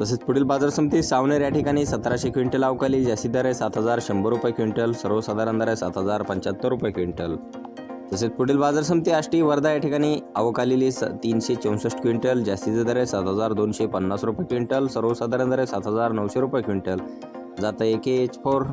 तसेच पुढील बाजार समिती सावनेर या ठिकाणी सतराशे क्विंटल अवकाली जास्ती दर आहे सात हजार शंभर रुपये क्विंटल सर्वसाधारण दर आहे सात हजार पंच्याहत्तर रुपये क्विंटल. तसेच पुढील बाजार समिती आष्टी वर्धा या ठिकाणी अवकालेली स तीनशे चौसष्ट क्विंटल जास्तीचा दर आहे सात हजार दोनशे पन्नास रुपये क्विंटल सर्वसाधारण दर आहे सात हजार नऊशे रुपये क्विंटल. जाता A K H four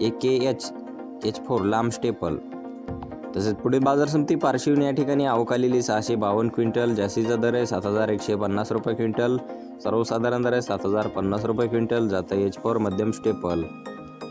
A K H H four लांब स्टेपल तसेच पुढील बाजार समिती पारशिवनी या ठिकाणी अवकालेली सहाशे बावन्न क्विंटल जास्तीचा दर आहे सात हजार एकशे पन्नास रुपये क्विंटल सर्वसाधारण दर आहे सात हजार पन्नास रुपये क्विंटल जाता एच फोर मध्यम स्टेपल.